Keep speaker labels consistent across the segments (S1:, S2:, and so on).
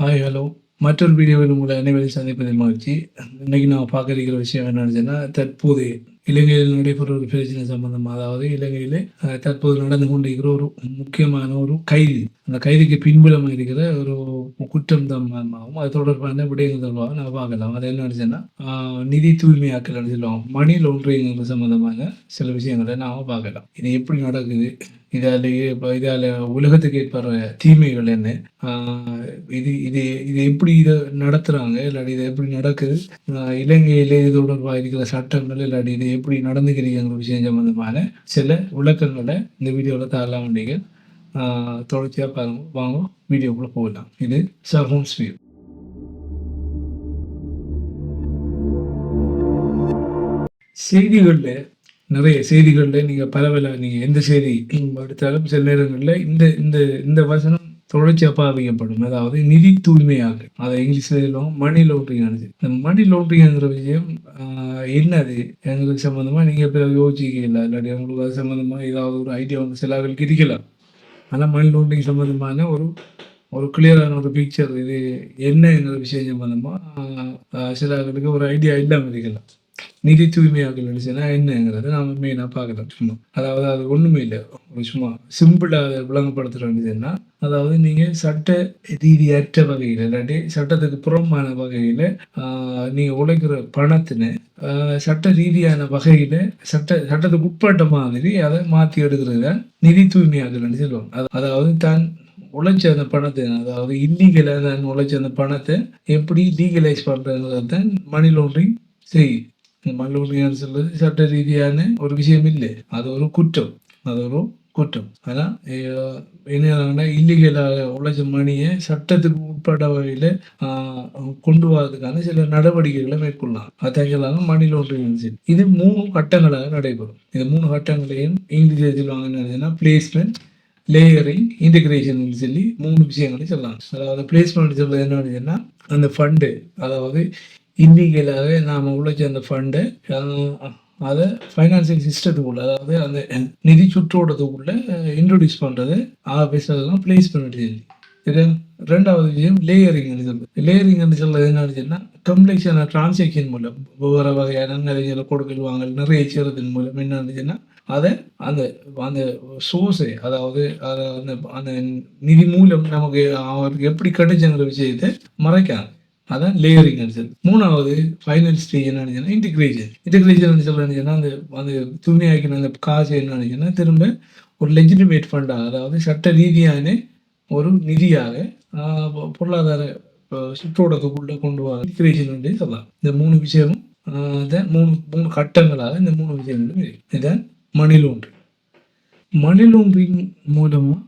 S1: Hi hello மற்றொரு வீடியோவில் உங்களை அனைவரையும் சந்திப்பதில் மகிழ்ச்சி. இன்றைக்கி நான் பார்க்க இருக்கிற விஷயம் என்னன்னு சொன்னா தற்போது இலங்கையில் நடைபெற ஒரு பிரச்சனை சம்பந்தம் அதாவது இலங்கையில் தற்போது நடந்து கொண்டிருக்கிற ஒரு முக்கியமான ஒரு கைது. அந்த கைதுக்கு பின்புலம் இருக்கிற ஒரு குற்றம் தான் அது தொடர்பான விடயங்கள் தொடர்பாக நான் பார்க்கலாம். அது என்ன நினச்சேன்னா நிதி தூய்மையாக்கல் சொல்லுவாங்க. மணி லோன்றிங் சம்பந்தமான சில விஷயங்களை நாம் பார்க்கலாம். இது எப்படி நடக்குது? இதாலேயே இப்போ இதால் உலகத்துக்கு ஏற்படுற தீமைகள் என்ன? இது இது இது எப்படி இதை நடத்துகிறாங்க இல்லாட்டி இது எப்படி நடக்குது? ஆஹ் இலங்கையிலே இது தொடர்பாக இருக்கிற சட்டங்கள் இல்லாட்டி இது எப்படி நடந்துக்கிறீங்கிற விஷயம் சம்பந்தமான சில விளக்கங்களை இந்த வீடியோவில் தரலாம் நீங்கள் தொடர்ச்சியாக பாருங்க. வாங்க வீடியோக்குள்ளே போகலாம். இது சர்ஹோம்ஸ் வியூ செய்திகளில் நிறைய செய்திகளில் நீங்கள் பரவல நீங்கள் எந்த செய்தி எடுத்தாலும் சில நேரங்களில் இந்த இந்த இந்த வசனம் தொடர்ச்சியாக பாவிக்கப்படும் அதாவது நிதி தூய்மையாக. அதை இங்கிலீஷில் சொல்லுவாங்க மணி லோட்ரிங் இந்த மணி லோட்ரிங்கிற விஷயம் என்ன என்னது? எங்களுக்கு சம்மந்தமாக நீங்கள் இப்போ யோசிக்கல இல்லாட்டி உங்களுக்கு அது சம்மந்தமாக ஏதாவது ஒரு ஐடியா வந்து சில இருக்கலாம் ஆனால் மணி லோட்ரிங் சம்மந்தமான ஒரு ஒரு கிளியரான ஒரு பிக்சர் இது என்னங்கிற விஷயம் சம்மந்தமாக சிலாக்களுக்கு ஒரு ஐடியா இல்லாமல் இருக்கலாம். நிதி தூய்மையாக்கல் நினைச்சுன்னா என்னங்கிறத நாம மெயினாக பார்க்கலாம் சும்மா. அதாவது அது ஒன்றுமே இல்லை. சும்மா சிம்பிளாக விளங்கப்படுத்துகிற வேண்டியதுன்னா அதாவது நீங்கள் சட்ட ரீதியற்ற வகையில் இல்லாட்டி சட்டத்துக்கு புறமான வகையில் நீங்கள் உழைக்கிற பணத்தினை ஆஹ், சட்ட ரீதியான வகையில் சட்ட சட்டத்துக்கு உட்பட்ட மாதிரி அதை மாற்றி எடுக்கிறது தான் நிதி தூய்மையாக்கல்னு சொல்லுவாங்க. அதாவது தான் உழைச்ச அந்த பணத்தை அதாவது இல்லீகலாக தான் உழைச்ச அந்த பணத்தை எப்படி லீகலைஸ் பண்ணுறதுங்கிறது தான் மணி லாண்ட்ரிங் செய்யும். இந்த மணி லாண்ட்ரிங் சொல்றது சட்ட ரீதியான ஒரு விஷயம் இல்லை அது ஒரு குற்றம் அது ஒரு குற்றம் ஆனால் என்ன இல்லீகலாக உழைச்ச மணியை சட்டத்துக்கு உட்பட வகையில் கொண்டு வரதுக்கான சில நடவடிக்கைகளை மேற்கொள்ளலாம் அதான் மணி லாண்ட்ரிங் இது மூணு கட்டங்களாக நடைபெறும் இந்த மூணு கட்டங்களையும் இங்கிலீஷ் சொல்லுவாங்க என்னதுன்னா பிளேஸ்மெண்ட் லேயரிங் இன்டிகிரேஷன் சொல்லி மூணு விஷயங்களை சொல்லலாம் அதாவது பிளேஸ்மெண்ட் சொல்றது என்ன அப்படின்னா அந்த ஃபண்டு அதாவது இன்னிகளாக நாம் உழைச்ச அந்த ஃபண்டு அதை ஃபைனான்சியல் சிஸ்டத்துக்குள்ள அதாவது அந்த நிதி சுற்றோட்டத்துக்குள்ள இன்ட்ரடியூஸ் பண்ணுறது ஆஃபீஸர்லாம் ப்ளேஸ் பண்ணிட்டு இது ரெண்டாவது விஷயம் லேயரிங் சொல்லுது லேயரிங் சொல்றது என்னன்னு சொன்னால் கம்ப்ளெக்ஸான டிரான்சாக்ஷன் மூலம் ஒவ்வொரு வகையான நிறைய கொடுக்கல் வாங்கல் நிறைய செய்கிறதன் மூலம் என்னன்னு சொன்னா அதை அந்த அந்த சோர்ஸை அதாவது அதை அந்த அந்த நிதி மூலம் நமக்கு அவருக்கு எப்படி கிடைச்சுங்கிற விஷயத்தை மறைக்காது. அதான் லேயரிங் சொல்லி மூணாவது ஃபைனல் ஸ்டேஜ் என்ன சொன்னா இன்டிகிரேஷன் இன்டிகிரேஷன் சொல்றேன்னு சொன்னா அந்த அந்த துணியாக்கின அந்த காசு என்னன்னு சொன்னா திரும்ப ஒரு லெஜிட்டிமேட் ஃபண்டாக அதாவது சட்ட ரீதியான ஒரு நிதியாக பொருளாதார சுற்றோடத்துக்குள்ளே கொண்டு வர இன்டிகிரேஷன் வந்து சொல்லலாம். இந்த மூணு விஷயமும் மூணு மூணு கட்டங்களாக இந்த மூணு விஷயங்களும் இருக்கு. இதுதான் மணி லோன்றிங் மணி லோன்றிங் மூலமாக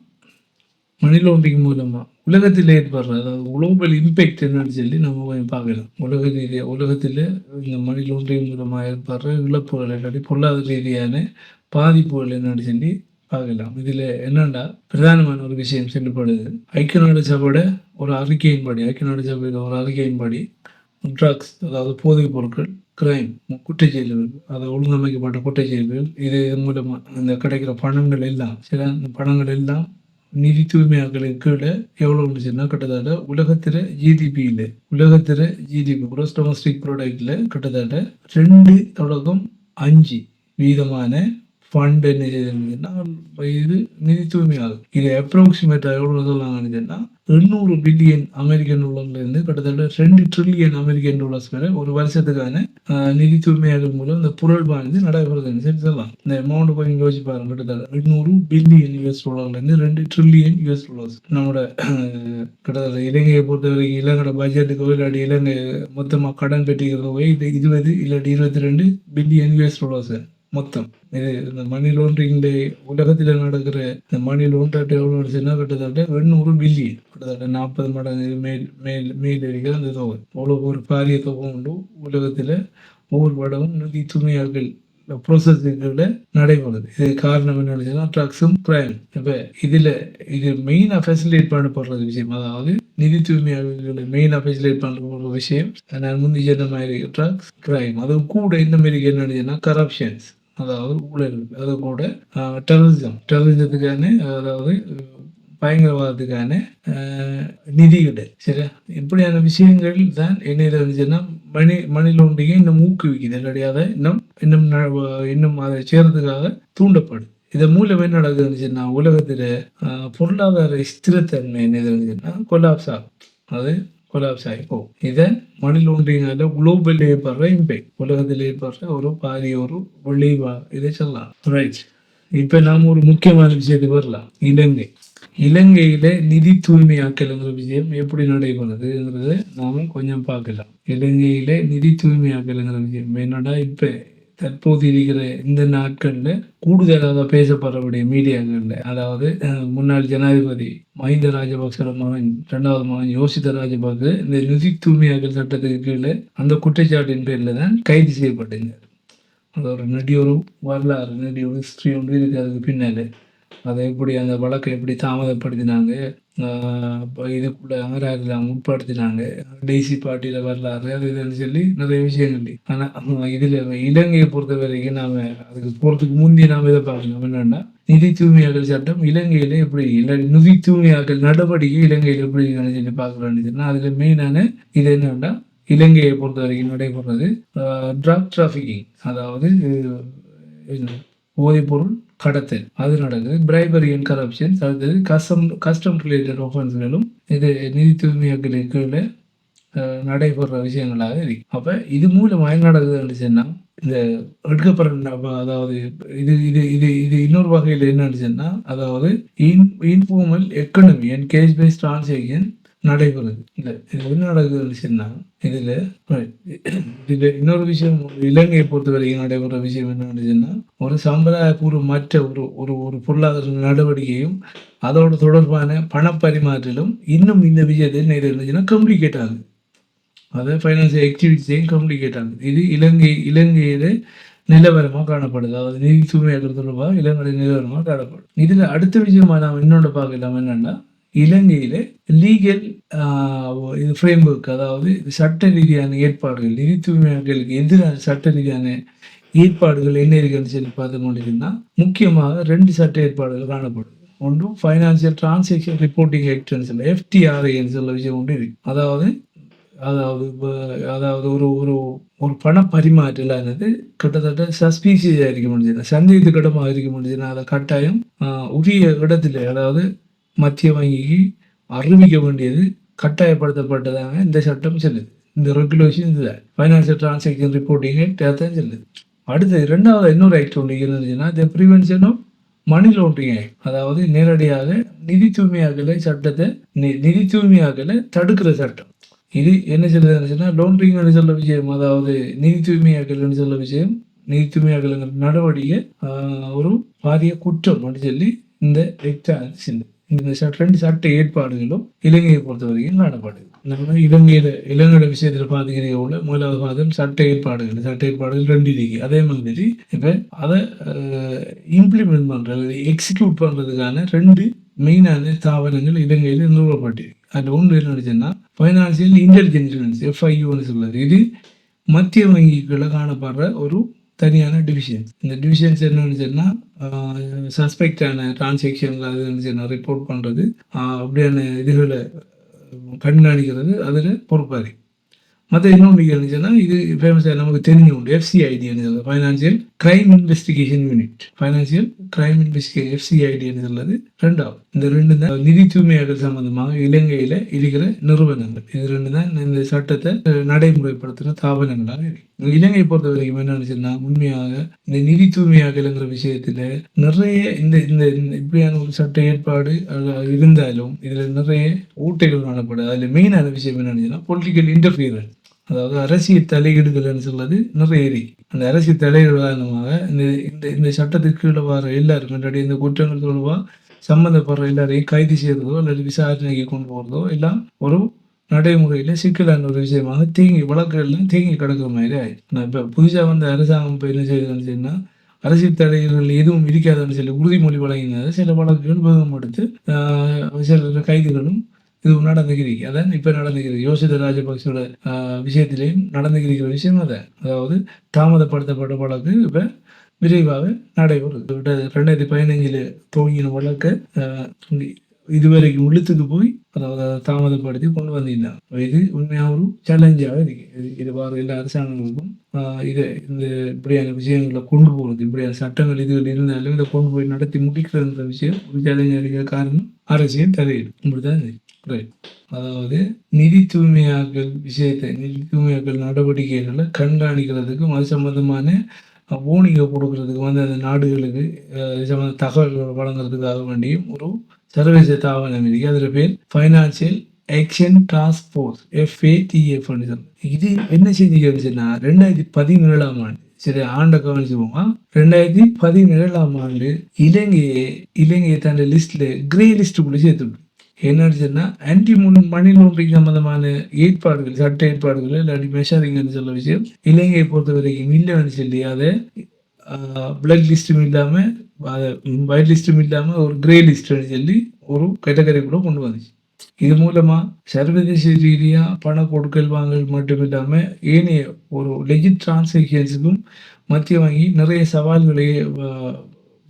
S1: மணி லாண்ட்ரிங் மூலமாக உலகத்தில் ஏற்படுற அதாவது குளோபல் இம்பேக்ட் என்னன்னு சொல்லி நம்ம கொஞ்சம் பார்க்கலாம். உலக ரீதியாக உலகத்தில் இந்த மனித லாண்ட்ரிங் மூலமாக ஏற்படுற இழப்புகள் இல்லாட்டி பொருளாதார ரீதியான பாதிப்புகள் என்னன்னு சொல்லி பார்க்கலாம். இதில் என்னன்னா பிரதானமான ஒரு விஷயம் சொல்லப்படுது. ஐக்கிய நாடு சபையோட ஒரு அறிக்கையின்படி ஐக்கிய நாடு சபையோட ஒரு அறிக்கையின்படி ட்ரக்ஸ் அதாவது போதைப் பொருட்கள் கிரைம் குற்றச்செயல்கள் அதை ஒழுங்கமைக்கப்பட்ட குற்றச்செயல்கள் இது மூலமாக இந்த கிடைக்கிற பணங்கள் எல்லாம் சில பணங்கள் எல்லாம் நிதி தூய்மையாக்கலின் கீழே எவ்வளோ இருந்துச்சுன்னா கிட்டத்தட்ட உலகத்தில் ஜிடிபியில் உலகத்தில் ஜிடிபி குரோஸ் டொமஸ்டிக் ப்ராடக்டில் கிட்டத்தட்ட ரெண்டு தொடக்கம் அஞ்சு வீதமான ஃபண்ட் என்ன செய்யுதுன்னா இது நிதி தூய்மையாகும் இது அப்ராக்சிமேட்டாக எவ்வளோ சொல்லாங்கன்னு சொன்னால் எண்ணூறு பில்லியன் அமெரிக்கன் டாலர்லேருந்து கிட்டத்தட்ட ரெண்டு ட்ரில்லியன் அமெரிக்கன் டாலர்ஸ் வரை ஒரு வருஷத்துக்கான நிதி தூய்மையாக்கல் மூலம் இந்த புரள்பானது நடைபெறுதுன்னு சொல்லி சொல்லலாம் இந்த அமௌண்ட் கொஞ்சம் யோசிச்சு பாருங்க கிட்டத்தட்ட எண்ணூறு பில்லியன் யூஎஸ் டாலர்லேருந்து ரெண்டு ட்ரில்லியன் யூஎஸ் டாலர்ஸ் நம்மளோட கிட்டத்தட்ட இலங்கையை பொறுத்த வரைக்கும் இலங்கையோட பட்ஜெட்டுக்கு இல்லாட்டி இலங்கை மொத்தமாக கடன் பெற்றிருக்கோ இது இருபது இல்லாட்டி இருபத்தி ரெண்டு பில்லியன் யூஎஸ் டாலர்ஸ் மொத்தம். இது இந்த மணி லாண்ட்ரிங் உலகத்தில் நடக்கிற இந்த மணி லோண்டர் எவ்வளோ சொன்னா கிட்டத்தட்ட எண்ணூறு பில்லியன் கிட்டத்தட்ட நாற்பது மடங்கு மேல் மேல் மேல் இருக்கிற அந்த தொகை. அவ்வளோ ஒரு பாரிய தொகை உண்டு. உலகத்தில் ஒவ்வொரு படமும் நிதி துணையாக்கள் ப்ரோசஸிங்கில் நடைபெறுது. இது காரணம் என்ன ட்ரக்ஸும் கிரைம் இப்போ இதில் இது மெயினாக ஃபெசிலேட் பண்ணப்படுறது விஷயம். அதாவது நிதி தூய்மையாளர்களை மெயினாக ஃபெசிலேட் பண்ணுற விஷயம். நான் முந்தி சொன்ன மாதிரி ட்ரக்ஸ் கிரைம் அது கூட இந்த மாதிரி என்னன்னு நினைச்சுன்னா கரப்ஷன்ஸ் அதாவது ஊழல் அது கூட டெரரிசம் டெரரிசத்துக்கான அதாவது பயங்கரவாதத்துக்கான ஆஹ், நிதிகள் சரியா? இப்படியான விஷயங்கள் தான் என்ன இருந்துச்சுன்னா மணி மணி லோண்டிங்கை இன்னும் ஊக்குவிக்குது. இல்லாட்டி அதை இன்னும் இன்னும் இன்னும் அதை செய்யறதுக்காக தூண்டப்படும். இதன் மூலம் என்ன நடக்குதுன்னு உலகத்தில் பொருளாதார ஸ்திரத்தன்மை என்ன இருந்துச்சுன்னா கொலாப்ஸ் ஆகும். அது கொலாப்ஸ் ஆகிப்போம் இதை மணி லோண்டிங்கால குளோபல் ஏற்படுற இம்பேக்ட் உலகத்தில் ஏற்படுற ஒரு பாரிய ஒரு விளைவா இதை சொல்லலாம் ரைட் இப்ப நாம ஒரு முக்கியமான விஷயத்துக்கு வரலாம் இலங்கை இலங்கையில நிதி தூய்மையாக்கல்ங்கிற விஷயம் எப்படி நடைபெறுதுங்கிறத நாம கொஞ்சம் பார்க்கலாம் இலங்கையில நிதி தூய்மையாக்கல்ங்கிற விஷயம் என்னடா இப்போ தற்போது இருக்கிற இந்த நாட்களில் கூடுதலாக பேசப்படக்கூடிய மீடியாக்களில் அதாவது முன்னாள் ஜனாதிபதி மஹிந்த ராஜபக்ச மகன் இரண்டாவது மகன் யோசித ராஜபக்ச இந்த நிதி தூய்மையாக்கல் சட்டத்தின் கீழே அந்த குற்றச்சாட்டின் பேரில் தான் கைது செய்யப்பட்டிருந்தார். அது ஒரு நெடிய வரலாறு நெடிய ஹிஸ்ட்ரி ஒன்று இருக்குது அதுக்கு பின்னால் அதை எப்படி அந்த வழக்கை எப்படி தாமதப்படுத்தினாங்க இதுக்குள்ள அங்கராஜெல்லாம் உட்படுத்தினாங்க டெய்சி பார்ட்டியில வரலாறு அது இதுன்னு சொல்லி நிறைய விஷயங்கள். ஆனால் இதில் இலங்கையை பொறுத்த வரைக்கும் நாம் அதுக்கு போகிறதுக்கு முந்தைய நாம் இதை பார்க்கணும். என்னென்னா நிதி தூய்மையாக்கல் சட்டம் இலங்கையில் எப்படி இல்லை நிதி தூய்மையாக்கல் நடவடிக்கை இலங்கையில் எப்படி சொல்லி பார்க்க வேண்டியதுன்னா அதில் மெயினான இது என்னென்னா இலங்கையை பொறுத்த வரைக்கும் நடைபெறது ட்ரக் டிராஃபிக்கிங் அதாவது போதைப்பொருள் கடத்தல். அது நடக்குது பிரைபரி அண்ட் கரப்ஷன் அடுத்தது கஸ்டம் கஸ்டம் ரிலேட்டட் ஒஃபென்ஸ்களும் இது நிதி தூய்மையாக்கலுக்கு கீழே நடைபெற விஷயங்களாக இருக்கு. அப்போ இது மூலமா என்ன நடக்குதுன்னு சொன்னால் இந்த எடுக்கப்படுற அதாவது இது இது இது இது இன்னொரு வகையில் என்னன்னு சொன்னால் அதாவது in informal economy and cash based transaction நடைபெறுது. இல்லை இது என்ன நடக்குதுன்னு சொன்னால் இதில் இதில் இன்னொரு விஷயம் இலங்கையை பொறுத்த வரைக்கும் நடைபெற விஷயம் என்னன்னு சொன்னால் ஒரு சம்பிரதாயபூர்வமற்ற ஒரு ஒரு ஒரு பொருளாதார நடவடிக்கையும் அதோடு தொடர்பான பணப்பரிமாற்றலும் இன்னும் இந்த விஷயத்தை நேரம் இருந்துச்சுன்னா கம்ப்ளிகேட் ஆகுது. அதை ஃபைனான்சியல் ஆக்டிவிட்டிஸையும் கம்ப்ளிகேட் ஆகுது. இது இலங்கை இலங்கையில நிலவரமாக காணப்படுது. அதாவது நிதி தூய்மையாக்கிறது தொடர்பாக இலங்கை நிலவரமாக காணப்படுது. இதில் அடுத்த விஷயமா நாம் இன்னொன்று பார்க்கலாம் என்னென்னா இலங்கையில் லீகல் இது ஃப்ரேம் ஒர்க் அதாவது சட்ட ரீதியான ஏற்பாடுகள் நிதி தூய்மையாளர்களுக்கு எதிரான சட்ட ரீதியான ஏற்பாடுகள் என்ன இருக்குன்னு சொல்லி பார்த்து கொண்டிருந்தா முக்கியமாக ரெண்டு சட்ட ஏற்பாடுகள் காணப்படும். ஒன்று ஃபைனான்சியல் டிரான்சாக்ஷன் ரிப்போர்ட்டிங் ஆக்ட்னு சொல்ல எஃப்டிஆர்ஐன்னு சொல்ல விஷயம் ஒன்று இருக்கு. அதாவது அதாவது அதாவது ஒரு ஒரு ஒரு பண பரிமாற்றலானது கிட்டத்தட்ட சஸ்பீசியஸாக இருக்க முடியுது சந்தேகத்துக்கிடமாக இருக்க முடிஞ்சதுன்னா அதை கட்டாயம் உரிய இடத்துல அதாவது மத்திய வங்கிக்கு அறிவிக்க வேண்டியது கட்டாயப்படுத்தப்பட்டதாக இந்த சட்டம் செல்லுது. இந்த ரெகுலேஷன் இதுதான் ஃபைனான்சியல் டிரான்சாக்ஷன் ரிப்போர்ட்டிங் தான் செல்லுது. அடுத்து இரண்டாவது இன்னொரு ஆக்ட் ஒன்று இருந்துச்சுன்னா the prevention of money laundering act அதாவது நேரடியாக நிதி தூய்மையாக்கலை சட்டத்தை நி- நிதி தூய்மையாக்கலை தடுக்கிற சட்டம். இது என்ன சொல்லுதுன்னு சொன்னா லாண்ட்ரிங்னு சொல்ல விஷயம் அதாவது நிதி தூய்மையாக்கல்னு சொல்ல விஷயம். நிதி தூய்மையாக்கலுங்கிற நடவடிக்கை ஒரு பாரிய குற்றம் அப்படின்னு சொல்லி இந்த எக்ட் இந்த ரெண்டு சட்ட ஏற்பாடுகளும் இலங்கையை பொறுத்தவரையில் வரைக்கும் காணப்படுது நம்ம இலங்கையில இலங்கையோட விஷயத்துல பாத்தீங்கன்னா முதலாவது பாதம் சட்ட ஏற்பாடுகள். சட்ட ஏற்பாடுகள் ரெண்டு இருக்கு. அதே மாதிரி இப்ப அதை இம்ப்ளிமெண்ட் பண்றது எக்ஸிக்யூட் பண்றதுக்கான ரெண்டு மெயினான ஸ்தாபனங்கள் இலங்கையில நிறுவப்பட்டிருக்கு. அதுல ஒன்று என்ன நடந்துச்சுன்னா ஃபைனான்சியல் இன்டெலிஜென்ஸ் எஃப்ஐயூன்னு சொல்றது. இது மத்திய வங்கிகளை காணப்படுற ஒரு தனியான டிவிஷன்ஸ் இந்த டிவிஷன்ஸ் என்னன்னு சொன்னால் சஸ்பெக்டான டிரான்சாக்ஷன்ல அது சொன்னால் ரிப்போர்ட் பண்ணுறது அப்படியான இதுகளை கண்காணிக்கிறது அதில் பொறுப்பாரு மற்ற இன்னொன்று இருந்துச்சுன்னா இது ஃபேமஸாக நமக்கு தெரிஞ்சு உண்டு எஃப்சிஐடின்னு financial crime investigation unit financial crime investigation FCID சொல்லுது ரெண்டாவது இந்த ரெண்டு தான் நிதி தூய்மையாக்கல் சம்பந்தமாக இலங்கையில இருக்கிற நிறுவனங்கள். இது ரெண்டு தான் இந்த சட்டத்தை நடைமுறைப்படுத்துகிற தாபனங்களாக இருக்கு. இலங்கை பொறுத்த வரைக்கும் என்ன நினைச்சுன்னா உண்மையாக இந்த நிதி தூய்மையாக்கலுங்கிற விஷயத்துல நிறைய இந்த இந்த இப்படியான ஒரு சட்ட ஏற்பாடு இருந்தாலும் இதுல நிறைய ஊட்டைகள் காணப்படுது. அதுல மெயினான விஷயம் என்ன நினைச்சுன்னா பொலிட்டிக்கல் இன்டர்ஃபியரன்ஸ் அதாவது அரசியல் தலையீடுகள்னு சொல்வது நிறைய இருக்கு. அந்த அரசியல் தலையீடு காரணமாக இந்த இந்த இந்த சட்டத்துக்கு கீழே வர எல்லாரும் முன்னாடி இந்த குற்றங்கள் தொடர்பாக சம்மந்தப்படுற எல்லாரையும் கைது செய்யறதோ அல்லது விசாரணைக்கு கொண்டு போகிறதோ எல்லாம் ஒரு நடைமுறையில் சிக்கலான ஒரு விஷயமாக தேங்கி வழக்குகள்லாம் தேங்கி கிடக்கிற மாதிரி ஆயிடுச்சு. நான் இப்போ புதுசாக வந்த அரசாங்கம் இப்போ என்ன செய்யுதுன்னு சொன்னால் அரசியல் தலைவர்கள் எதுவும் இருக்காதுன்னு சொல்லி உறுதிமொழி வழங்கினது சில வழக்குகள் வேகம் எடுத்து சில கைதுகளும் இதுவும் நடந்துக்கிறீங்க அதான் இப்போ நடந்துகிறது யோசித ராஜபக்சோட விஷயத்திலையும் நடந்துக்கிற விஷயம் அதை. அதாவது தாமதப்படுத்தப்பட்ட வழக்கு இப்போ விரைவாக நடைபெறுது. ரெண்டாயிரத்தி பதினஞ்சில் துவங்கின வழக்கு இதுவரைக்கும் உள்ளத்துக்கு போய் அதாவது அதை தாமதப்படுத்தி கொண்டு வந்திருந்தாங்க இது உண்மையாக ஒரு சேலஞ்சாக இருக்கு. இது வார எல்லா அரசாங்கங்களுக்கும் இது இதை இந்த இப்படியான விஷயங்களை கொண்டு போகிறது இப்படியான சட்டங்கள் இதுகள் இருந்தாலும் இதை கொண்டு போய் நடத்தி முடிக்கிறதுன்ற விஷயம் ஒரு சேலஞ்சாக இருக்க காரணம் அரசியல் தலையீடு இப்படிதான் இது ரைட் அதாவது நிதி தூய்மையாக்கல் விஷயத்தை நிதி தூய்மையாக்கல் நடவடிக்கைகளை கண்காணிக்கிறதுக்கும் அது சம்மந்தமான ஓனிங்க கொடுக்கறதுக்கு வந்து அந்த நாடுகளுக்கு சம்மந்த தகவல்கள் வழங்குறதுக்காக வேண்டியும் ஒரு சர்வதேச தாவரம் இருக்கு அதில் பேர் financial action task force FATF இது என்ன செஞ்சுக்கிறதுன்னா ரெண்டாயிரத்தி பதினேழாம் ஆண்டு சரி ஆண்டை கவனிச்சுப்போமா ரெண்டாயிரத்தி பதினேழாம் ஆண்டு இலங்கையை இலங்கையை தன் லிஸ்ட்ல கிரே லிஸ்ட்டுக்குள்ளே சேர்த்துவிட்டு எனர்ஜின்னா ஆன்டி முன் மணி லாண்டரிங் சம்பந்தமான ஏற்பாடுகள் சட்ட ஏற்பாடுகள் இல்லாட்டி மெஷரிங்னு சொல்ல விஷயம் இலங்கையை பொறுத்த வரைக்கும் இல்லைன்னு சொல்லி அதை பிளட் லிஸ்ட்டும் இல்லாமல் அதை ஒயிட் லிஸ்ட்டும் இல்லாமல் ஒரு கிரே லிஸ்ட்னு சொல்லி ஒரு கேட்டகரிக்குள்ளே கொண்டு வந்துச்சு. இது மூலமாக சர்வதேச ரீதியாக பண கொடுக்கல் வாங்கல் மட்டும் இல்லாமல் ஏனைய ஒரு லெஜிட் டிரான்சாக்ஷன்ஸுக்கும் மத்திய வங்கி நிறைய சவால்களை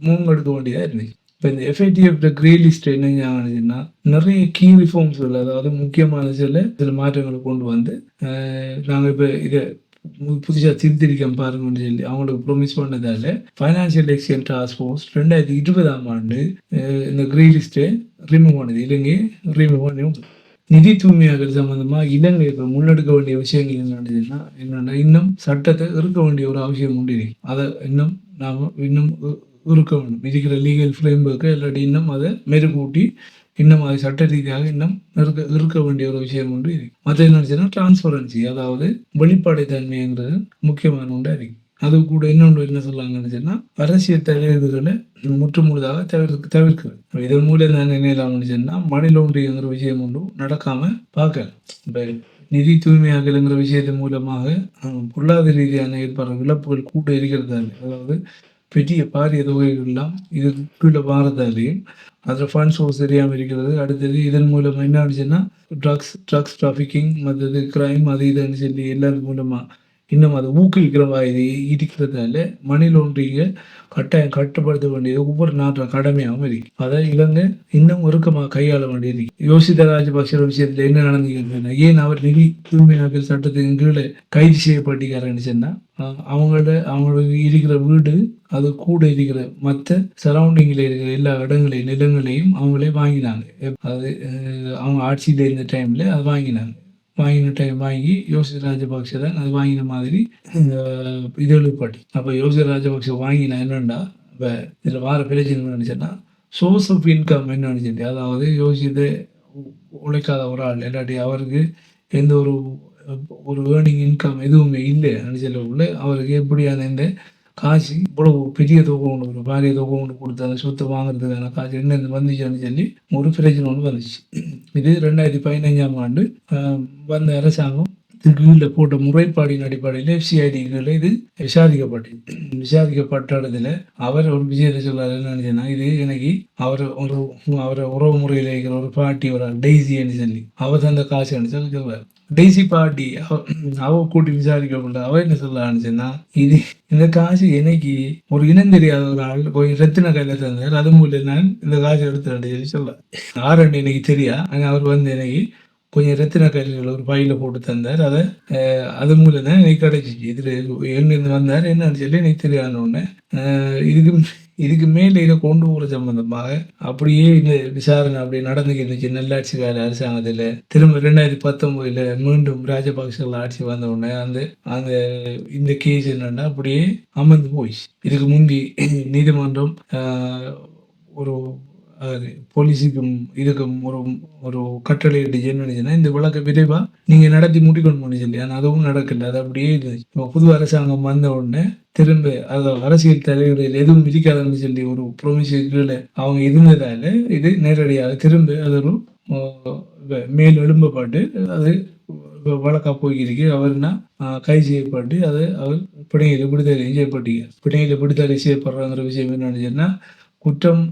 S1: முன்னெடுக்க வேண்டியதாக இருந்துச்சு. இப்போ இந்த எஃப்ஐடிஎஃப் கிரே லிஸ்ட் என்ன ஆனிச்சுன்னா நிறைய கீ ரிஃபார்ம்ஸ் ரிஃபார்ம்ஸ்கள் அதாவது முக்கியமான சில சில மாற்றங்களை கொண்டு வந்து நாங்கள் இப்போ இதை புதுசாக திருத்திருக்கேன் பாருங்கன்னு சொல்லி அவங்களுக்கு ப்ரொமிஸ் பண்ணதால ஃபைனான்சியல் எக்ஸ்சேஞ்ச் டாஸ்க் ஃபோர்ஸ் ரெண்டாயிரத்தி இருபதாம் ஆண்டு இந்த கிரே லிஸ்ட்டை ரிமூவ் பண்ணுது. இலங்கை ரிமூவ் பண்ணி நிதி தூய்மையாக்கல் சம்பந்தமாக இலங்கை இப்போ முன்னெடுக்க வேண்டிய விஷயங்கள் என்னன்னா என்னென்னா இன்னும் சட்டத்தை இருக்க வேண்டிய ஒரு அவசியம் உண்டு அதை இன்னும் நாம் இன்னும் இருக்க வேண்டும் இருக்கிற லீகல் ஃப்ரேம்ஒர்க்கை இல்லாட்டி இன்னும் அதை மெருகூட்டி இன்னும் அது சட்ட ரீதியாக இன்னும் இருக்க இருக்க வேண்டிய ஒரு விஷயம் உண்டு இருக்கு மற்ற என்ன டிரான்ஸ்பரன்சி அதாவது வெளிப்படைத்தன்மைங்கிறது முக்கியமான ஒன்றா இருக்கு அது கூட இன்னொன்று என்ன சொல்லுவாங்கன்னு சொன்னால் அரசியல் தலைவர்களை முற்று முழுதாக தவிர்க்க தவிர்க்கிறது. இதன் மூலம் நான் நினைலாம்னு சொன்னால் மணி லாண்டரிங்கிற விஷயம் ஒன்றும் நடக்காமல் பார்க்கலாம் இப்போ நிதி தூய்மையாக்கலுங்கிற விஷயத்தின் மூலமாக பொருளாதார ரீதியான ஏற்படுற இழப்புகள் கூட இருக்கிறதால அதாவது பெரிய பாரிய தொகைகள்லாம் இதுக்குள்ளே கீழே அதில் ஃபண்ட் சோர்ஸ் தெரியாமல் இருக்கிறது. அடுத்தது இதன் மூலம் என்ன ஆச்சுன்னா ட்ரக்ஸ் ட்ரக்ஸ் டிராஃபிக்கிங் மற்றது கிரைம் அது இதுன்னு சொல்லி எல்லாரும் மூலமாக இன்னும் அதை ஊக்குவிக்கிறவா இது இருக்கிறதால மணி ஒன்றிய கட்டாயம் கட்டுப்படுத்த வேண்டியது ஒவ்வொரு நாட்டின் கடமையாகவும் இருக்கு. அதை இலங்கை இன்னும் ஒருக்கமாக கையாள வேண்டியிருக்கு யோசித ராஜபக்ச விஷயத்துல என்ன நடந்துக்கிறது ஏன் அவர் நிதி தூய்மையாக்கல் சட்டத்தின் கீழே கைது செய்யப்பட்டிருக்காருன்னு சொன்னா அஹ் அவங்களோட அவங்களுக்கு இருக்கிற வீடு அது கூட இருக்கிற மற்ற சரௌண்டிங்கில் இருக்கிற எல்லா இடங்களையும் நிலங்களையும் அவங்களே வாங்கினாங்க. அது அவங்க ஆட்சியில் இருந்த டைம்ல அது வாங்கினாங்க. வாங்கின டைம் வாங்கி யோசித ராஜபக்சே தான் அது வாங்கின மாதிரி இந்த இதழு பாட்டி அப்போ யோசித ராஜபக்சே வாங்கினா என்னன்னா இப்போ இதில் வார பிரச்சனை என்னன்னு நினச்சேன்னா சோர்ஸ் ஆஃப் இன்கம் என்னன்னு சொல்லி அதாவது யோசித்து உழைக்காத ஒரு ஆள் இல்லாட்டி அவருக்கு எந்த ஒரு ஒரு ஏர்னிங் இன்கம் எதுவுமே இல்லை சொல்லக்குள்ள அவருக்கு எப்படியான இந்த காசு இவ்வளவு பெரிய தொகை ஒன்று ஒரு பாரிய தொகை ஒன்று கொடுத்தாங்க அந்த சொத்தை வாங்குறதுக்கான காசு என்ன வந்துச்சுன்னு சொல்லி ஒரு பிரச்சனை ஒன்று வந்துச்சு. இது ரெண்டாயிரத்தி பதினஞ்சாம் ஆண்டு வந்த அரசாங்கம் இதுக்கு போட்ட முறைப்பாடின் அடிப்படையில் எஃப்சிஐடி கீழே இது விசாரிக்கப்பட்டது. விசாரிக்கப்பட்ட இடத்துல அவர் ஒரு விஷயத்தை சொல்றாரு. என்னன்னு இது எனக்கு அவர் ஒரு அவரை உறவு முறையில் இருக்கிற ஒரு பாட்டி ஒரு டெய்ஸின்னு சொல்லி. அவர் தந்த காசு அனுப்பிச்சு சொல்றாரு? டெய்ஸி பாட்டி அவ அவ கூட்டி முடியல அவ என்ன சொல்ல ஆனிச்சுன்னா இது இந்த காசு எனக்கு ஒரு இனம் தெரியாத ஒரு ஆள் கொஞ்சம் ரத்தின கையில தந்தார் அது மூலம் நான் இந்த காசு எடுத்துறேன் சொல்லி சொல்ல. ஆரண்டு எனக்கு தெரியா ஆனால் அவர் வந்து எனக்கு கொஞ்சம் ரத்தின கையில் ஒரு பையில போட்டு தந்தார் அதை அது மூலம் தான் எனக்கு கிடைச்சிச்சு. இதில் எங்கேருந்து வந்தார் என்னன்னு சொல்லி எனக்கு தெரியாத உடனே இதுக்கு இதுக்கு மேலே இதை கொண்டு போகிற சம்பந்தமாக அப்படியே இந்த விசாரணை அப்படி நடந்துக்கிட்டு இருந்துச்சு. நல்லாட்சி கால அரசாங்கத்தில் திரும்ப ரெண்டாயிரத்தி பத்தொன்பதுல மீண்டும் ராஜபக்சர்கள் ஆட்சி வந்த உடனே அந்த அந்த இந்த கேஸ் என்னன்னா அப்படியே அமர்ந்து போயிடுச்சு. இதுக்கு முந்தி நீதிமன்றம் ஒரு போலீஸுக்கும் இதுக்கும் ஒரு ஒரு கட்டளை என்னச்சுன்னா இந்த விளக்கை விரைவாக நீங்கள் நடத்தி முடிக்கணும் சொல்லி. ஆனால் அதுவும் நடக்கல. அது அப்படியே இருந்துச்சு இப்போ புது அரசாங்கம் வந்த உடனே திரும்ப அது அரசியல் தலைவர்கள் எதுவும் விதிக்காதன்னு சொல்லி ஒரு ப்ரொமிஸ் அவங்க இருந்ததால இது நேரடியாக திரும்ப அது ஒரு மேல் எழும்பப்பட்டு அது வழக்கா போயிருக்கு. அவர்னா கைது செய்யப்பட்டு அது அவர் பிணையில் விடுதலை செய்யப்பட்டீங்க பிணையில் விடுதலை செய்யப்படுறாங்கிற விஷயம் என்னன்னு சொன்னா குற்றம்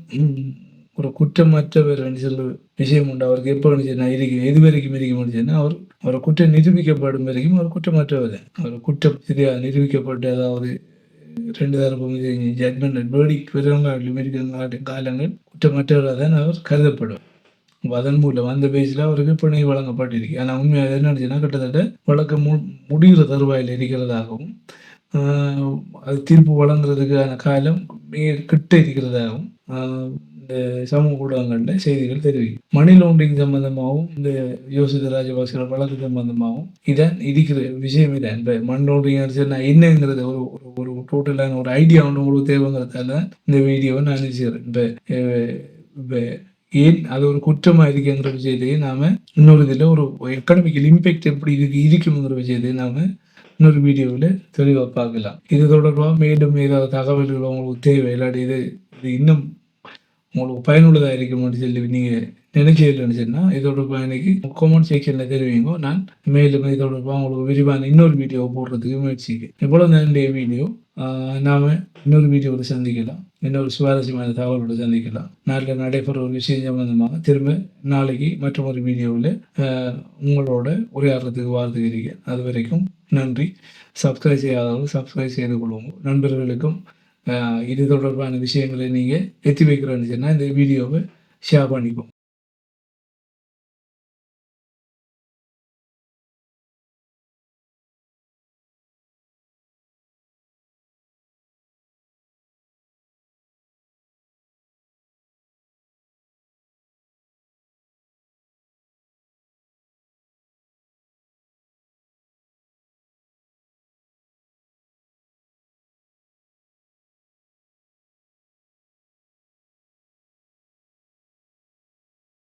S1: ஒரு குற்றமற்றவர் சொல்ல விஷயம் உண்டு அவருக்கு எப்போ நான் இருக்கு எது வரைக்கும் இருக்க முடியுதுன்னா அவர் அவர் குற்றம் நிரூபிக்கப்படும் வரைக்கும் அவர் குற்றமற்றவர். அவர் குற்றம் சரியா நிரூபிக்கப்பட்ட அதாவது ரெண்டு தரப்பும் ஜட்மெண்ட் வேர்டிக் பெருங்காட்டிலும் இருக்கிற காலங்கள் குற்றமற்றவராக தான் அவர் கருதப்படுவார் அதன் மூலம் அந்த பேஜில் அவருக்கு பிணை வழங்கப்பட்டிருக்கு. ஆனால் உண்மையாக என்ன நடந்துச்சுன்னா கிட்டத்தட்ட வழக்கு மு முடிகிற தருவாயில் இருக்கிறதாகவும் அது தீர்ப்பு வழங்குறதுக்கான காலம் மிக கிட்ட இருக்கிறதாகவும் இந்த சமூக ஊடகங்களில் செய்திகள் தெரிவிக்கும். மணி லாண்டரிங் சம்பந்தமாகவும் இந்த யோசித ராஜபாக்சர் வழக்கு சம்பந்தமாகவும் இதான் இருக்கிற விஷயம் இதான் இந்த மணி லாண்டரிங் சொன்னா என்னங்கிறது ஒரு ஒரு- டோட்டலான ஒரு ஐடியா ஒன்று உங்களுக்கு தேவைங்கிறதால இந்த வீடியோவை நான் நினைச்சுக்கிறேன் இப்போ இப்போ ஏன் அது ஒரு குற்றமாக இருக்குங்கிற விஷயத்தையும் நாம் இன்னொரு இதில் ஒரு எக்கனாமிக்கல் இம்பேக்ட் எப்படி இருக்கு இருக்குங்கிற விஷயத்தையும் நாம் இன்னொரு வீடியோவில் தெளிவாக பார்க்கலாம். இது தொடர்பாக மேலும் ஏதாவது தகவல்கள் உங்களுக்கு தேவை இல்லாட்டி இது இது இன்னும் உங்களுக்கு பயனுள்ளதாக இருக்கும்னு சொல்லி நீங்கள் நினைச்சதில்லைன்னு சொன்னால் இதோட எனக்கு கமெண்ட் செக்ஷனில் தெரிவிங்க. நான் மேலும் இது தொடர்பாக உங்களுக்கு விரிவான இன்னொரு வீடியோ போடுறதுக்கு முயற்சிக்கேன் இவ்வளோ நன்றிய வீடியோ நாம் இன்னொரு வீடியோவில் சந்திக்கலாம். இன்னொரு சுவாரஸ்யமான தகவலோடு சந்திக்கலாம். நாளில் நடைபெற ஒரு விஷயம் சம்பந்தமாக திரும்ப நாளைக்கு மற்றொரு வீடியோவில் உங்களோட உரையாடுறதுக்கு வாழ்த்துக்கு இருக்கேன் அது வரைக்கும் நன்றி. சப்ஸ்கிரைப் செய்யாதவர்கள் சப்ஸ்கிரைப் செய்து கொள்வோம் நண்பர்களுக்கும் இது தொடர்பான விஷயங்களை நீங்கள் எத்தி வைக்கிறோன்னு சொன்னால் இந்த வீடியோவை ஷேர் பண்ணிப்போம்.